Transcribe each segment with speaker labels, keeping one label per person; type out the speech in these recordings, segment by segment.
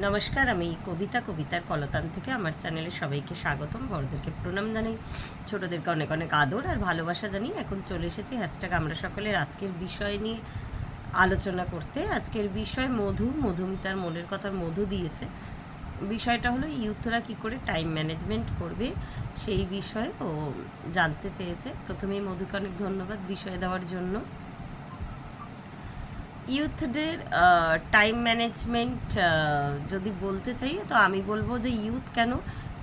Speaker 1: নমস্কার, আমি কবিতা, কবিতার কলতান থেকে আমার চ্যানেলে সবাইকে স্বাগতম। বড়দেরকে প্রণাম জানাই। ছোটদেরকে অনেক অনেক আদর আর ভালোবাসা জানিয়ে এখন চলে এসেছি হ্যাশট্যাগ আমরা সকলের আজকের বিষয় নিয়ে আলোচনা করতে। আজকের বিষয় মধু, মধুমিতার মনের কথা মধু দিয়েছে। বিষয়টা হলো ইউথরা কি করে টাইম ম্যানেজমেন্ট করবে সেই বিষয়ে ও জানতে চেয়েছে। প্রথমেই মধুকে অনেক ধন্যবাদ বিষয় দেওয়ার জন্য। ইউথদের টাইম ম্যানেজমেন্ট যদি বলতে চাই তো আমি বলব যে ইউথ কেন?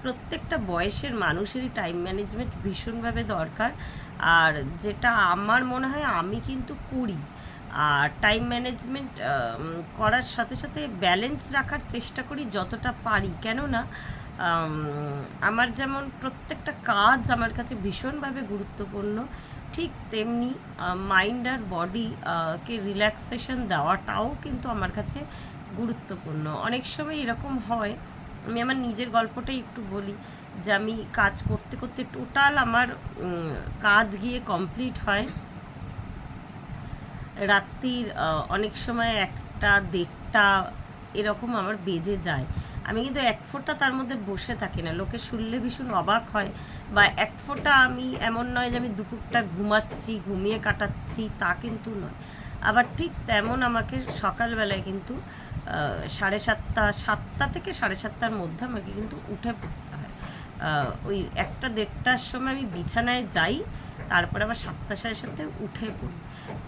Speaker 1: প্রত্যেকটা বয়সের মানুষেরই টাইম ম্যানেজমেন্ট ভীষণভাবে দরকার। আর যেটা আমার মনে হয় আমি কিন্তু করি। আর টাইম ম্যানেজমেন্ট করার সাথে সাথে ব্যালেন্স রাখার চেষ্টা করি যতটা পারি। কেননা আম, আমার যেমন প্রত্যেকটা কাজ আমার কাছে ভীষণভাবে গুরুত্বপূর্ণ। ঠিক তেমনি মাইন্ড আর বডি কে রিল্যাক্সেশন দেওয়াটাও কিন্তু আমার কাছে গুরুত্বপূর্ণ। অনেক সময় এরকম হয়, আমি আমার নিজের গল্পটাই একটু বলি যে আমি কাজ করতে করতে টোটাল আমার কাজ গিয়ে কমপ্লিট হয়। রাত্রির অনেক সময় একটা দেড়টা এরকম আমার বেজে যায়। আমি কিন্তু এক ফোঁটা তার মধ্যে বসে থাকি না। লোকে শুনলে ভীষণ অবাক হয়। বা এক ফোঁটা আমি এমন নয় যে আমি দুপুরটা ঘুমাচ্ছি, ঘুমিয়ে কাটাচ্ছি, তা কিন্তু নয়। আবার ঠিক তেমন আমাকে সকালবেলায় কিন্তু সাড়ে সাতটা সাতটা থেকে সাড়ে সাতটার মধ্যে আমাকে কিন্তু উঠে পড়তে হয়। ওই একটা দেড়টার সময় আমি বিছানায় যাই, তারপরে আবার সাতটা, সাড়ে সাতটায় উঠে পড়ি।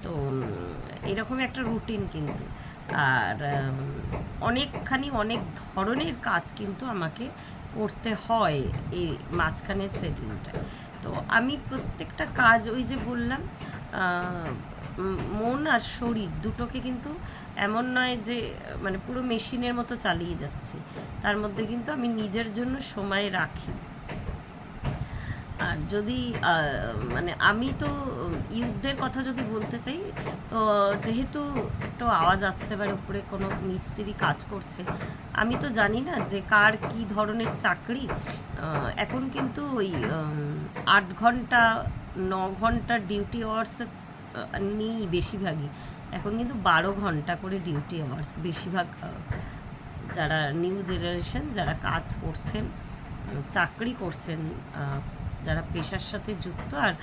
Speaker 1: তো এরকম একটা রুটিন কিন্তু। আর অনেকখানি অনেক ধরনের কাজ কিন্তু আমাকে করতে হয় এই মাঝখানের শিডিউলটা তো আমি প্রত্যেকটা কাজ ওই যে বললাম মন আর শরীর দুটোকে কিন্তু এমন নয় যে মানে পুরো মেশিনের মতো চালিয়ে যাচ্ছি। তার মধ্যে কিন্তু আমি নিজের জন্য সময় রাখি। আর যদি মানে আমি তো ইউথদের কথা যদি বলতে চাই, তো যেহেতু একটু আওয়াজ আসতে পারে, উপরে কোনো মিস্ত্রি কাজ করছে, আমি তো জানি না যে কার কি ধরনের চাকরি। এখন কিন্তু ওই আট ঘণ্টা, ন ঘণ্টা ডিউটি আওয়ার্স নেই বেশিরভাগই। এখন কিন্তু বারো ঘণ্টা করে ডিউটি আওয়ার্স বেশিরভাগ যারা নিউ জেনারেশন, যারা কাজ করছেন, চাকরি করছেন যারা পেশার সাথে যুক্ত, আর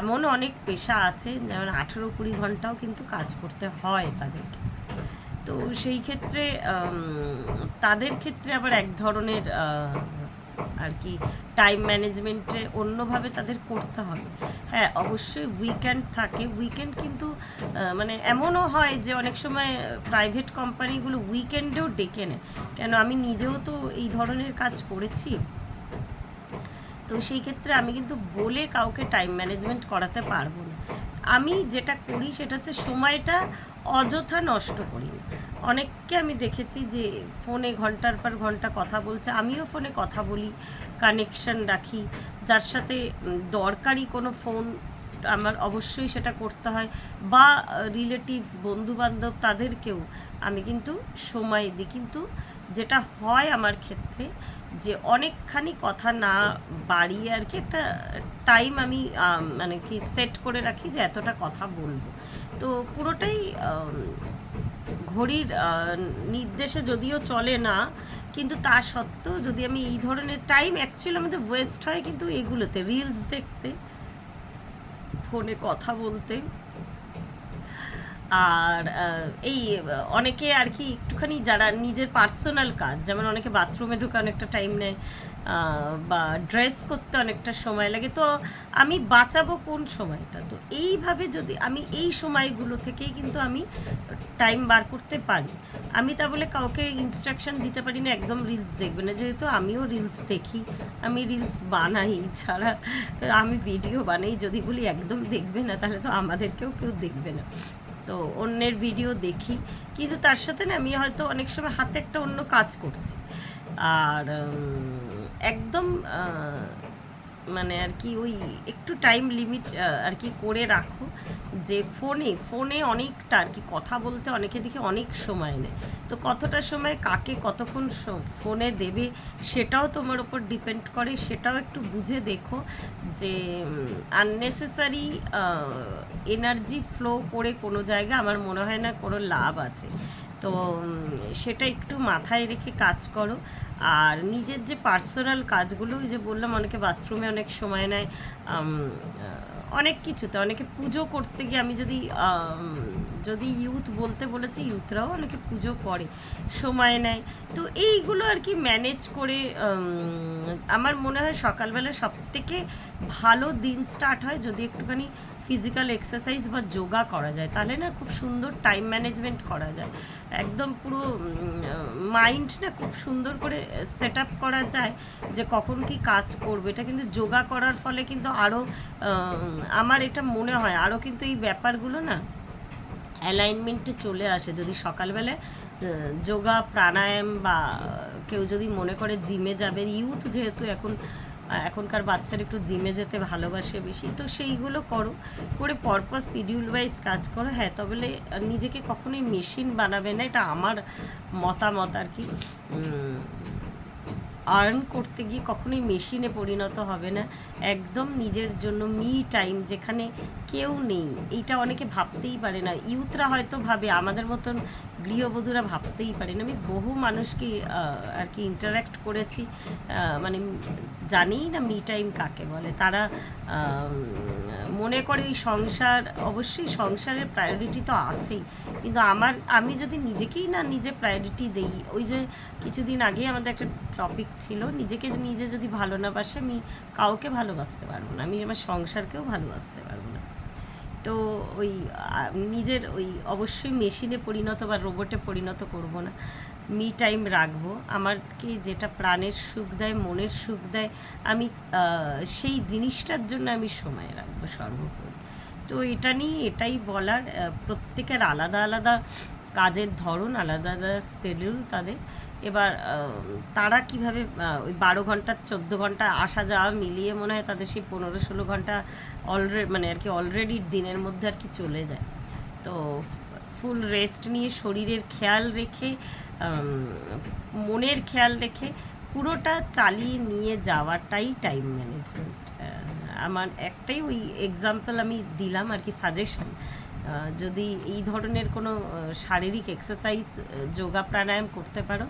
Speaker 1: এমন অনেক পেশা আছে, যেমন আঠেরো কুড়ি ঘন্টাও কিন্তু কাজ করতে হয় তাদেরকে। তো সেই ক্ষেত্রে তাদের ক্ষেত্রে আবার এক ধরনের আর কি টাইম ম্যানেজমেন্টে অন্যভাবে তাদের করতে হবে। হ্যাঁ অবশ্যই উইকেন্ড থাকে। উইকেন্ড কিন্তু মানে এমনও হয় যে অনেক সময় প্রাইভেট কোম্পানিগুলো উইকেন্ডেও ডেকে নেয়। কেন, আমি নিজেও তো এই ধরনের কাজ করেছি। তো সেই ক্ষেত্রে আমি কিন্তু বলে কাউকে টাইম ম্যানেজমেন্ট করাতে পারব না। আমি যেটা করি সেটা হচ্ছে সময়টা অযথা নষ্ট করি। না অনেককে আমি দেখেছি যে ফোনে ঘণ্টার পর ঘণ্টা কথা বলছে, আমিও ফোনে কথা বলি কানেকশন রাখি। যার সাথে দরকারি কোনো ফোন আমার অবশ্যই সেটা করতে হয় বা রিলেটিভস বন্ধুবান্ধব তাদেরকেও আমি কিন্তু সময় দিই। কিন্তু যেটা হয় আমার ক্ষেত্রে যে অনেকখানি কথা না বাড়িয়ে আর কি একটা টাইম আমি মানে কি সেট করে রাখি যে এতটা কথা বলব। তো পুরোটাই ঘড়ির নির্দেশে যদিও চলে না, কিন্তু তা সত্ত্বেও যদি আমি এই ধরনের টাইম অ্যাকচুয়ালি আমাদের ওয়েস্ট হয় কিন্তু এগুলোতে রিলস দেখতে ফোনে কথা বলতে আর এই অনেকে আর কি একটুখানি যারা নিজের পার্সোনাল কাজ, যেমন অনেকে বাথরুমে ঢুকে অনেকটা টাইম নেয় বা ড্রেস করতে অনেকটা সময় লাগে। তো আমি বাঁচাবো কোন সময়টা? তো এইভাবে যদি আমি এই সময়গুলো থেকেই কিন্তু আমি টাইম বার করতে পারি। আমি তা বলে কাউকে ইনস্ট্রাকশন দিতে পারি না, একদম রিলস দেখবে না। যেহেতু আমিও রিলস দেখি, আমি রিলস বানাই ছাড়া, আমি ভিডিও বানাই, যদি বলি একদম দেখবে না, তাহলে তো আমাদেরকেও কেউ দেখবে না। তো অন্যের ভিডিও দেখি। কিন্তু তার সাথে না আমি হয়তো অনেক সময় হাতে একটা অন্য কাজ করছি। আর একদম মানে আর কি ওই একটু টাইম লিমিট আর কি করে রাখো যে ফোনে ফোনে অনেকটা আর কি কথা বলতে অনেকে দেখে অনেক সময় নেয়। তো কতটা সময় কাকে কতক্ষণ ফোনে দেবে সেটাও তোমার ওপর ডিপেন্ড করে, সেটাও একটু বুঝে দেখো যে আননেসেসারি এনার্জি ফ্লো করে কোনো জায়গা আমার মনে হয় না কোনো লাভ আছে। তো সেটা একটু মাথায় রেখে কাজ করো। আর নিজের যে পার্সোনাল কাজগুলো, ওই যে বললাম, অনেকে বাথরুমে অনেক সময় নেয় অনেক কিছুতে, অনেকে পুজো করতে গিয়ে আমি যদি যদি ইউথ বলতে বলেছি ইউথরাও অনেকে পুজো করে, সময় নেয়। তো এইগুলো আর কি ম্যানেজ করে আমার মনে হয় সকালবেলা সব থেকে ভালো দিন স্টার্ট হয় যদি একটুখানি ফিজিক্যাল এক্সারসাইজ বা যোগা করা যায়। তাহলে না খুব সুন্দর টাইম ম্যানেজমেন্ট করা যায়। একদম পুরো মাইন্ড না খুব সুন্দর করে সেট আপ করা যায় যে কখন কি কাজ করবে। এটা কিন্তু যোগা করার ফলে কিন্তু আরও আমার এটা মনে হয় আরও কিন্তু এই ব্যাপারগুলো না অ্যালাইনমেন্টে চলে আসে। যদি সকালবেলায় যোগা, প্রাণায়াম বা কেউ যদি মনে করে জিমে যাবে ইউথ যেহেতু এখন এখনকার বাচ্চারা একটু জিমে যেতে ভালোবাসে বেশি, তো সেইগুলো করো। করে পরপর শিডিউল ওয়াইজ কাজ করো। হ্যাঁ তবে নিজেকে কখনোই মেশিন বানাবে না, এটা আমার মতামত আর কি। আর্ন করতে গিয়ে কখনোই মেশিনে পরিণত হবে না। একদম নিজের জন্য মি টাইম যেখানে কেউ নেই, এইটা অনেকে ভাবতেই পারে না। ইউথরা হয়তো ভাবে, আমাদের মতন গৃহবধূরা ভাবতেই পারে না। আমি বহু মানুষকে আর কি ইন্টারাক্ট করেছি মানে জানেই না মি টাইম কাকে বলে। তারা মনে করে ওই সংসার, অবশ্যই সংসারের প্রায়োরিটি তো আছেই। কিন্তু আমার, আমি যদি নিজেকেই না নিজে প্রায়োরিটি দেই, ওই যে কিছুদিন আগে আমাদের একটা টপিক ছিল, নিজেকে নিজে যদি ভালো না বাসে, আমি কাউকে ভালোবাসতে পারব না, আমি আমার সংসারকেও ভালোবাসতে পারব না। তো ওই নিজের ওই অবশ্যই মেশিনে পরিণত বা রোবটে পরিণত করব না। মি টাইম রাখব। আমাকে যেটা প্রাণের সুখ দেয়, মনের সুখ দেয়, আমি সেই জিনিসটার জন্য আমি সময় রাখব সর্বোপরি। তো এটা নিয়ে এটাই বলার প্রত্যেকের আলাদা আলাদা কাজের ধরন, আলাদা আলাদা শিডিউল তাদের। এবার তারা কীভাবে ওই বারো ঘণ্টা, চোদ্দ ঘণ্টা আসা যাওয়া মিলিয়ে মনে হয় তাদের সেই পনেরো ষোলো ঘণ্টা অলরেডি মানে আর কি অলরেডি দিনের মধ্যে আর কি চলে যায়। তো ফুল রেস্ট নিয়ে শরীরের খেয়াল রেখে মনের খেয়াল রেখে পুরোটা চালিয়ে নিয়ে যাওয়াটাই টাইম ম্যানেজমেন্ট আমার একটাই ওই এক্সাম্পল আমি দিলাম আর কি সাজেশন যদি এই ধরনের কোনো শারীরিক এক্সারসাইজ যোগা প্রাণায়াম করতে পারো,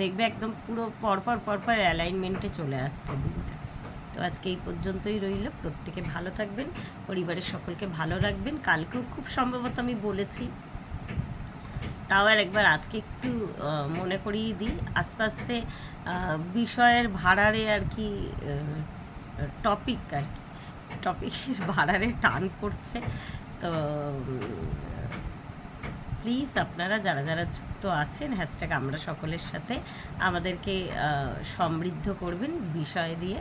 Speaker 1: দেখবে একদম পুরো পরপর পরপর অ্যালাইনমেন্টে চলে আসছে দিনটা। তো আজকে এই পর্যন্তই রইল। প্রত্যেকে ভালো থাকবেন, পরিবারের সকলকে ভালো রাখবেন। কালকেও খুব সম্ভবত আমি বলেছি তাও আর একবার আজকে একটু মনে করিয়ে দিই। আস্তে আস্তে বিষয়ের ভাড়ারে আর কি টপিক আর কি টপিকের ভাড়ারে টান পড়ছে। তো প্লিজ আপনারা যারা যারা যুক্ত আছেন হ্যাশট্যাগ আমরা সকলের সাথে আমাদেরকে সমৃদ্ধ করবেন বিষয় দিয়ে।